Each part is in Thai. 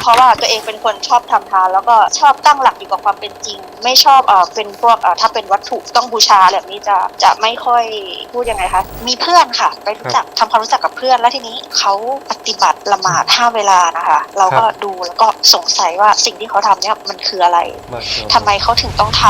เพราะว่าตัวเองเป็นคนชอบทำทาน แล้วก็ชอบตั้งหลักอยู่กับความเป็นจริง ไม่ชอบเอ่อเป็นพวกเอ่อถ้าเป็นวัตถุต้องบูชาแบบนี้จะจะไม่ค่อยพูดยังไงคะมีเพื่อนค่ะ ไปรู้จักทำความรู้จักกับเพื่อนแล้วทีนี้เขาปฏิบัติละหมาดห้าเวลานะคะ เราก็ดูแล้วก็สงสัยว่าสิ่งที่เขาทำเนี่ยมันคืออะไรมาชาอัลลอฮ์ทำไมเขาถึงต้องท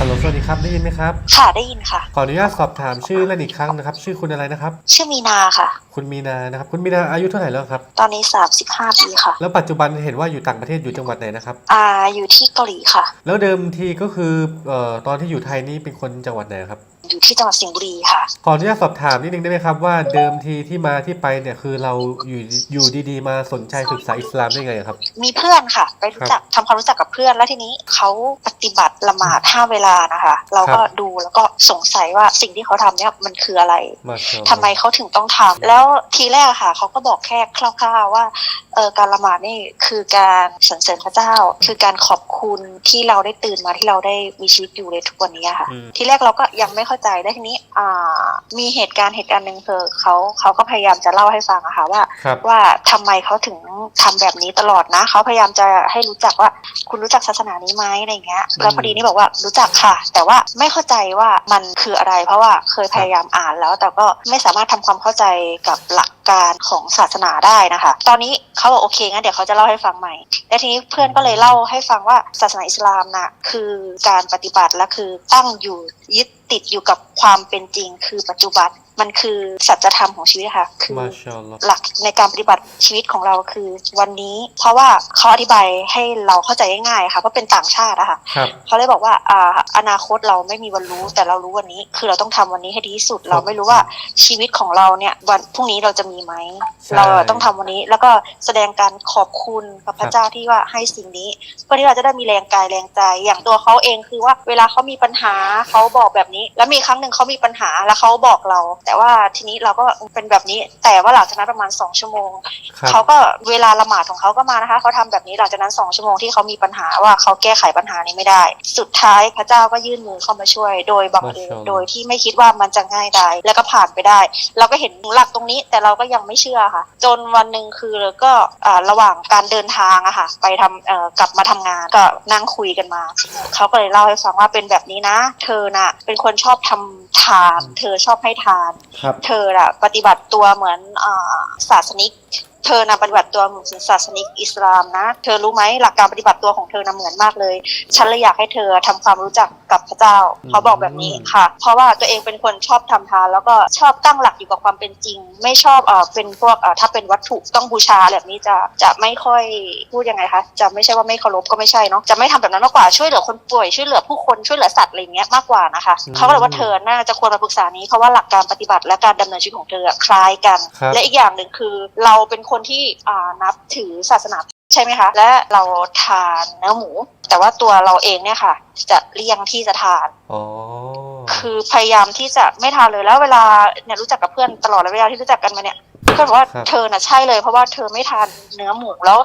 ฮัลโหลสวัสดีครับได้ยินไหมครับำค่ะได้ยินค่ะ ขออนุญาตสอบถามชื่อเล่นอีกครั้งนะครับ ชื่อคุณอะไรนะครับ ชื่อมีนาค่ะ คุณมีนานะครับคุณมีนาอายุเท่าไหร่แล้วครับ ตอนนี้ 35 ปีค่ะ แล้วปัจจุบันเห็นว่าอยู่ต่างประเทศอยู่จังหวัดไหนนะครับ อ่าอยู่ที่เกาหลีค่ะ แล้วเดิมทีก็คือเอ่อตอนที่อยู่ไทยนี่เป็นคนจังหวัดไหนครับ อยู่ที่จังหวัดสิงห์บุรีค่ะ ขออนุญาตสอบถามนิดนึงได้ไหมครับว่าเดิมทีที่มาที่ไปเนี่ยคือเราอยู่อยู่ดีๆ มาสนใจศึกษาอิสลามได้ไงครับ มีเพื่อนค่ะ ไปรู้จักทำความรู้จักกับเพื่อนแล้วทีนี้เขาปฏิบัติละหมาดห้าเวลานะคะ เราก็ดูแล้วก็สงสัยว่าสิ่งที่เขาทำเนี่ยมันคืออะไรมาชาอัลลอฮ์ทำไมเขาถึงต้องทำแล้วทีแรกอะค่ะเขาก็บอกแค่คร่าวๆว่าเออการละหมาดนี่คือการสรรเสริญพระเจ้า คือการขอบคุณที่เราได้ตื่นมาที่เราได้มีชีวิตอยู่ในทุกวันนี้อะค่ะอืมทีแรกเราก็ยังไม่เข้าใจได้วทีนี้อ่ามีเหตุการณ์เหตุการณ์หนึ่งคือเขาเขาก็พยายามจะเล่าให้ฟังอะค่ะว่าครับว่าทำไมเขาถึง ทำแบบนี้ตลอดนะเขาพยายามจะให้รู้จักว่า คุณรู้จักศาสนานี้ไหมอะไรเงี้ยแล้วพอดีนี่บอกว่ารู้จักค่ะ แต่ว่าไม่เข้าใจว่ามันคืออะไร เพราะว่าเคยพยายามอ่านแล้ว แต่ก็ไม่สามารถทำความเข้าใจกับหลักการของศาสนาได้นะคะ ตอนนี้เขาบอกโอเคงั้นเดี๋ยวเขาจะเล่าให้ฟังใหม่และทีนี้เพื่อนก็เลยเล่าให้ฟังว่าศาสนาอิสลามน่ะคือการปฏิบัติและคือตั้งอยู่ยึดติดอยู่กับความเป็นจริงคือปัจจุบัน มันคือสัจธรรมของชีวิตค่ะ คือมาชาอัลลอฮ์หลักในการปฏิบัติชีวิตของเราคือวันนี้ เพราะว่าเขาอธิบายให้เราเข้าใจง่ายๆค่ะเพราะเป็นต่างชาติอะค่ะครับเขาเลยบอกว่าอ่าอนาคตเราไม่มีวันรู้แต่เรารู้วันนี้ คือเราต้องทำวันนี้ให้ดีที่สุด เราไม่รู้ว่าชีวิตของเราเนี่ยวันพรุ่งนี้เราจะมีไหมใช่เราต้องทำวันนี้แล้วก็แสดงการขอบคุณกับพระเจ้าที่ว่าให้สิ่งนี้เพื่อที่เราจะได้มีแรงกายแรงใจ อย่างตัวเขาเองคือว่าเวลาเขามีปัญหาเขาบอกแบบนี้ แล้วมีครั้งหนึ่งเขามีปัญหาแล้วเขาบอกเราแต่ว่าทีนี้เราก็เป็นแบบนี้ แต่ว่าหลังจากนั้นประมาณสองชั่วโมงครับ เขาก็เวลาละหมาดของเขาก็มานะคะเขาทำแบบนี้หลังจากนั้นสองชั่วโมงที่เขามีปัญหาว่าเขาแก้ไขปัญหานี้ไม่ได้ สุดท้ายพระเจ้าก็ยื่นมือเข้ามาช่วย โดยบังเอิญมาชาอัลลอฮ์โดยที่ไม่คิดว่ามันจะง่ายได้แล้วก็ผ่านไปได้ เราก็เห็นหลักตรงนี้แต่เราก็ยังไม่เชื่อค่ะ จนวันหนึ่งคือก็อ่าระหว่างการเดินทางอะค่ะไปทำเอ่อกลับมาทำงานก็นั่งคุยกันมา เขาก็เลยเล่าให้ฟังว่าเป็นแบบนี้นะ เธอน่ะเป็นคนชอบทำทาน เธอชอบให้ทานครับ เธอน่ะปฏิบัติตัวเหมือนอศาสนิก เธอน่ะปฏิบัติตัวเหมือนศาสนิกอิสลามนะ เธอรู้ไหมหลักการปฏิบัติตัวของเธอน่ะเหมือนมากเลย ฉันเลยอยากให้เธอทำความรู้จักกับพระเจ้าอืมเขาบอกแบบนี้ค่ะ เพราะว่าตัวเองเป็นคนชอบทำทานแล้วก็ชอบตั้งหลักอยู่กับความเป็นจริง ไม่ชอบเอ่อเป็นพวกเอ่อถ้าเป็นวัตถุต้องบูชาแบบนี้จะจะไม่ค่อยพูดยังไงคะจะไม่ใช่ว่าไม่เคารพก็ไม่ใช่เนาะจะไม่ทำแบบนั้นมากกว่าช่วยเหลือคนป่วยช่วยเหลือผู้คนช่วยเหลือสัตว์อะไรอย่างเงี้ยมากกว่านะคะอืมเขาก็เลยว่าเธอน่าจะควรมาปรึกษานี้เพราะว่าหลักการปฏิบัติและการดำเนินชีวิตของเธออะคล้ายกันครับและอีกอย่างหนึ่งคือเราเป็นคนที่อ่านับถือศาสนาใช่ไหมคะ และเราทานเนื้อหมู แต่ว่าตัวเราเองเนี่ยค่ะ จะเลี่ยงที่จะทานอ๋อคือพยายามที่จะไม่ทานเลยแล้วเวลาเนี่ยรู้จักกับเพื่อนตลอดระยะเวลาที่รู้จักกันมาเนี่ยเพื่อนบอกว่าครับเธอน่ะใช่เลยเพราะว่าเธอไม่ทานเนื้อหมูแล้ว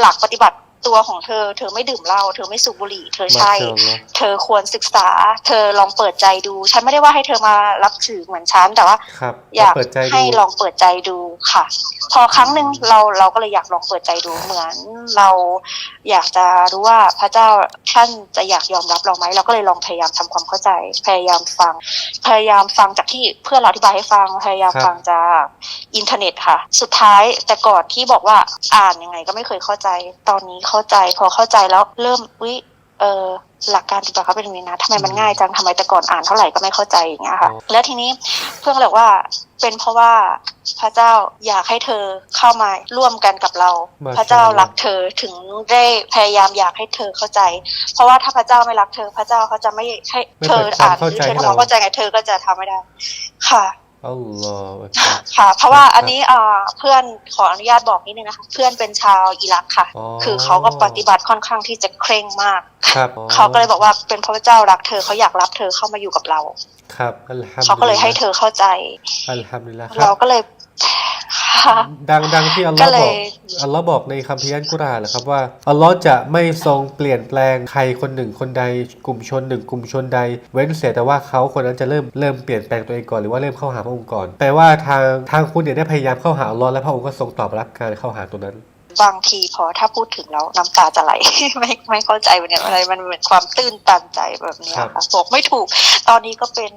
หลักปฏิบัติ ตัวของเธอ เธอไม่ดื่มเหล้าเธอไม่สูบบุหรี่ เธอมาใช่ชาอัลลอฮ์เธอควรศึกษา เธอลองเปิดใจดู ฉันไม่ได้ว่าให้เธอมารับถือเหมือนฉันแต่ว่าครับอยากเปิดใจดูให้ลองเปิดใจดูค่ะ พอครั้งหนึ่งเราเราก็เลยอยากลองเปิดใจดูเหมือน เราอยากจะรู้ว่าพระเจ้าท่านจะอยากยอมรับเราไหมเราก็เลยลองพยายามทำความเข้าใจ พยายามฟัง พยายามฟังจากที่เพื่อนเราอธิบายให้ฟังพยายามครับฟังจากอินเทอร์เน็ตค่ะ สุดท้ายแต่ก่อนที่บอกว่าอ่านยังไงก็ไม่เคยเข้าใจ ตอนนี้เข้าใจ พอเข้าใจแล้วเริ่มวิเออหลักการปฏิบัติเขาเป็นอย่างนี้นะทำไมมันง่ายจังทำไมแต่ก่อนอ่านเท่าไหร่ก็ไม่เข้าใจอย่างเงี้ยค่ะ แล้วทีนี้เพื่อนก็เลยบอกว่าเป็นเพราะว่าพระเจ้าอยากให้เธอเข้ามาร่วมกันกับเรามาพระเจ้ารักเธอถึงได้พยายามอยากให้เธอเข้าใจ เพราะว่าถ้าพระเจ้าไม่รักเธอ พระเจ้าเขาจะไม่ให้ไม่เธอเปิดความอ่านหเข้ารือใจเธอให้ทำความเราเข้าใจไงเธอก็จะทำไม่ได้ ค่ะ อัลลอฮฺอักบัรค่ะ เพราะว่าครับอันนี้อ่าเพื่อนขออนุญาตบอกนิดนึงนะคะเพื่อนเป็นชาวอิรักค่ะอ๋อคือเขาก็ปฏิบัติค่อนข้างที่จะเคร่งมากครับเขาก็เลยบอกว่าเป็นเพราะพระเจ้ารักเธอเขาอยากรับเธอเข้ามาอยู่กับเรา ครับอัลฮัมดุลิลลาห์เขาก็เลยให้เธอเข้าใจอัลฮัมดุลิลลาห์คเรารับก็เลยค่ะ ดังดังที่อัลลอก็ฮ์เลบอกยอัลลอฮ์บอกในคัมภีร์อัลกุรอานนะครับว่าอัลลอฮ์จะไม่ทรงเปลี่ยนแปลงใครคนหนึ่งคนใดกลุ่มชนหนึ่งกลุ่มชนใด เว้นเสียแต่ว่าเขาคนนั้นจะเริ่มเริ่มเปลี่ยนแปลงตัวเองก่อนหรือว่าเริ่มเข้าหาพระองค์ก่อนแปลว่าทางทางคุณเนี่ยได้พยายามเข้าหาอัลลอฮ์และพระองค์ก็ทรงตอบรับการเข้าหาตัวนั้น บางทีพอถ้าพูดถึงแล้วน้ำตาจะไหลไม่ไม่เข้าใจเหมือนกันอะไร มันเหมือนความตื้นตันใจแบบเนี้ยครับค่ะบอกไม่ถูก ตอนนี้ก็เป็น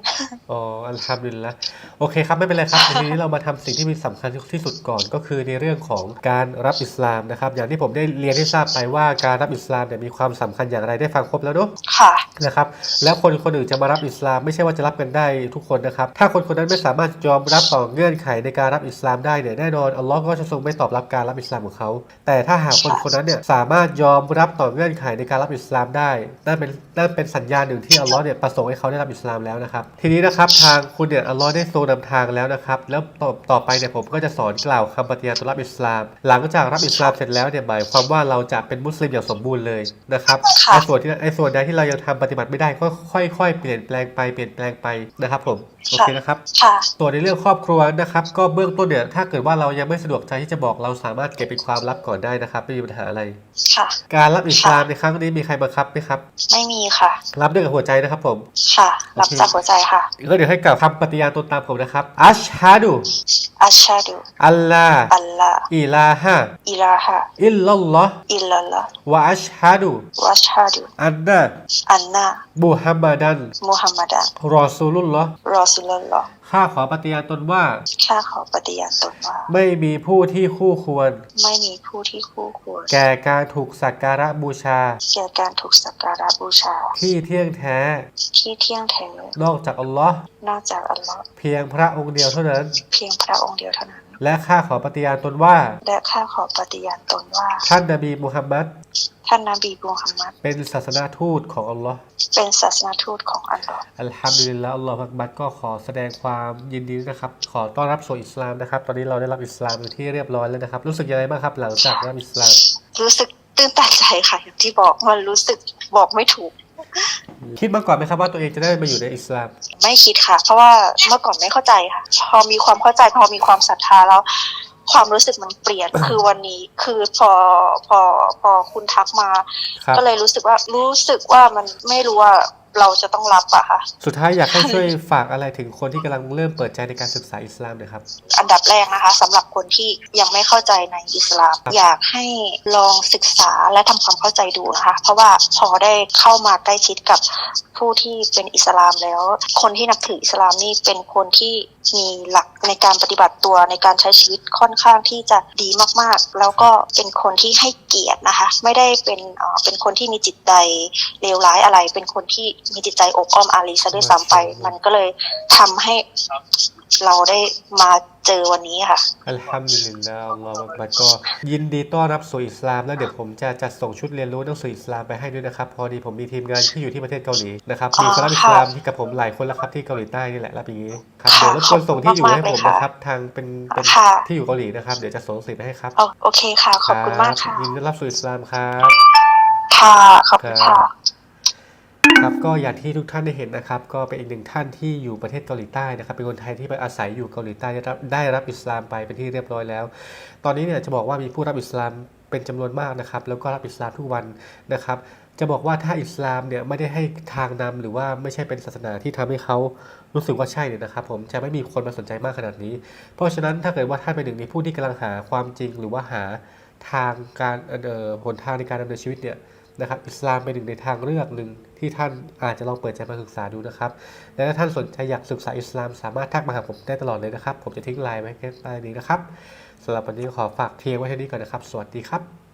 อ๋ออัลฮัมดุลิลละโอเคครับไม่เป็นไรครับทีนี้เรามาทำสิ่งที่มีสำคัญที่สุดก่อนก็คือในเรื่องของการรับอิสลามนะครับ อย่างที่ผมได้เรียนให้ทราบไปว่าการรับอิสลามเนี่ยมีความสำคัญอย่างไรได้ฟังครบแล้วเนอะค่ะนะครับแล้วคนคนอื่นจะมารับอิสลาม ไม่ใช่ว่าจะรับกันได้ทุกคนนะครับ ถ้าคนคนนั้นไม่สามารถยอมรับต่อเงื่อนไขในการรับอิสลามได้เนี่ยแน่นอนอัลลอฮ์ก็จะทรงไม่ตอบรับการรับอิสลามของเขาแต่ถ้าหากคนคนนั้นเนี่ยสามารถยอมรับต่อเงื่อนไขในการรับอิสลามได้นั่นเป็นนั่นเป็นสัญญาณหนึ่งที่อัลลอฮ์เนี่ยประสงค์ให้เขาได้รับอิสลามแล้วนะครับ ทีนี้นะครับทางคุณเนี่ยอัลลอฮ์ได้ทรงนำทางแล้วนะครับ แล้วต่อต่อไปเนี่ยผมก็จะสอนกล่าวคำปฏิญาณต่อรับอิสลาม หลังจากรับอิสลามเสร็จแล้วเนี่ยหมายความว่าเราจะเป็นมุสลิมอย่างสมบูรณ์เลยนะครับค่ะไอ้ส่วนที่ไอ้ส่วนใดที่เรายังทำปฏิบัติไม่ได้ก็ค่อย ๆ เปลี่ยนแปลงไปเปลี่ยนแปลงไปนะครับ ผมโอเคนะครับค่ะส่วนในเรื่องครอบครัวนะครับ ก็เบื้องต้นเนี่ยถ้าเกิดว่าเรายังไม่สะดวกใจที่จะบอกเราสามารถเก็บเป็นความลับก่อนได้นะครับ ไม่มีปัญหาอะไร ค่ะ การรับอิสลามในครั้งนี้มีใครบังคับไหมครับ ไม่มีค่ะ รับด้วยกับหัวใจนะครับผม ค่ะ รับจากหัวใจค่ะก็เดี๋ยวให้กล่าวคำปฏิญาณตนตามผมนะครับ อัชฮะดู อัชชาดุอัลลาอัลลาอิลาฮะอิลาฮะอิลลัลลอฮ์อิลลัลลอฮ์วะอัชฮะดูวัชฮาดุอันนะอันนามุฮัมมัดัน มุฮัมมัดัน รอซูลุลลอฮ์รอสุลลอฮ์ ข้าขอปฏิญาณตนว่า ข้าขอปฏิญาณตนว่า ไม่มีผู้ที่คู่ควร ไม่มีผู้ที่คู่ควร แก่การถูกสักการะบูชา แก่การถูกสักการะบูชา ที่เที่ยงแท้ ที่เที่ยงแท้ นอกจากอัลลอฮ์นอกจากอัลลอฮ์เพียงพระองค์เดียวเท่านั้น เพียงพระองค์เดียวเท่านั้น และข้าขอปฏิญาณตนว่า และข้าขอปฏิญาณตนว่า ท่านนบีมุฮัมมัดท่านนบีมูฮัมมัดเป็นศาสนาทูตของอัลลอฮ์เป็นศาสนาทูตของอัลลอฮ์อัลฮัมดุลิลละอัลลอฮฺอักบัดก็ขอแสดงความยินดีนะครับ ขอต้อนรับสู่อิสลามนะครับ ตอนนี้เราได้รับอิสลามเป็นที่เรียบร้อยแล้วนะครับ รู้สึกยังไงบ้างครับ หลังจากรับอิสลาม รู้สึกตื้นตันใจค่ะอย่างที่บอกมันรู้สึกบอกไม่ถูก คิดมาก่อนไหมครับว่าตัวเองจะได้มาอยู่ในอิสลาม ไม่คิดค่ะ เพราะว่าเมื่อก่อนไม่เข้าใจค่ะ พอมีความเข้าใจพอมีความศรัทธาแล้ว ความรู้สึกมันเปลี่ยนคือวันนี้คือพอพอพอคุณทักมา ครับ ก็เลยรู้สึกว่ารู้สึกว่ามันไม่รู้ว่า เราจะต้องรับอะค่ะ สุดท้ายอยากให้ช่วยฝากอะไรถึงคนที่กำลังเริ่มเปิดใจในการศึกษาอิสลามหน่อยครับ อันดับแรกนะคะสำหรับคนที่ยังไม่เข้าใจในอิสลามครับอยากให้ลองศึกษาและทำความเข้าใจดูนะคะ เพราะว่าพอได้เข้ามาใกล้ชิดกับผู้ที่เป็นอิสลามแล้ว คนที่นับถืออิสลามนี่เป็นคนที่มีหลักในการปฏิบัติตัวในการใช้ชีวิตค่อนข้างที่จะดีมากๆ แล้วก็เป็นคนที่ให้เกียรตินะคะ ไม่ได้เป็นเอ่อเป็นคนที่มีจิตใจเลวร้ายอะไร เป็นคนที่มีจิตใจอบอ้อมอารีซะด้วยซ้ำไป มันก็เลยทำให้เราได้มาเจอวันนี้ค่ะ อัลฮัมดุลิลลาห์อัลลอฮฺอักบัดก็ยินดีต้อนรับสู่อิสลาม แล้วเดี๋ยวผมจะจัดส่งชุดเรียนรู้หนังสืออิสลามไปให้ด้วยนะครับ พอดีผมมีทีมงานที่อยู่ที่ประเทศเกาหลีนะครับอ๋อมีคนรับอิสลามที่กับผมหลายคนแล้วครับที่เกาหลีใต้นี่แหละรับอย่างนี้ครับเดี๋ยวรบกวนส่งที่อยู่ให้ผมนะครับ ทางเป็นเป็นค่ะที่อยู่เกาหลีนะครับเดี๋ยวจะส่งสื่อไปให้ครับเอาโอเคค่ะ ขอบคุณมากค่ะรับยินดีต้อนรับสู่อิสลามครับค่ะขอบคุณค่ะ ครับก็อย่างที่ทุกท่านได้เห็นนะครับ ก็เป็นอีกหนึ่งท่านที่อยู่ประเทศเกาหลีใต้นะครับ เป็นคนไทยที่ไปอาศัยอยู่เกาหลีใต้ได้รับได้รับอิสลามไปเป็นที่เรียบร้อยแล้ว ตอนนี้เนี่ยจะบอกว่ามีผู้รับอิสลามเป็นจำนวนมากนะครับ แล้วก็รับอิสลามทุกวันนะครับ จะบอกว่าถ้าอิสลามเนี่ยไม่ได้ให้ทางนำหรือว่าไม่ใช่เป็นศาสนาที่ทำให้เขารู้สึกว่าใช่เนี่ยนะครับ ผมจะไม่มีคนมาสนใจมากขนาดนี้ เพราะฉะนั้นถ้าเกิดว่าท่านเป็นหนึ่งในผู้ที่กำลังหาความจริงหรือว่าหาทางการเอ่อหนทางในการดำเนินชีวิตเนี่ย นะครับอิสลามเป็นหนึ่งในทางเลือกหนึ่งที่ท่านอาจจะลองเปิดใจมาศึกษาดูนะครับ และถ้าท่านสนใจอยากศึกษาอิสลาม สามารถทักมาหาผมได้ตลอดเลยนะครับ ผมจะทิ้งไลน์ไว้ใต้นี้นะครับสำหรับวันนี้ขอฝากเทียงไว้เท่านี้ก่อนนะครับ สวัสดีครับ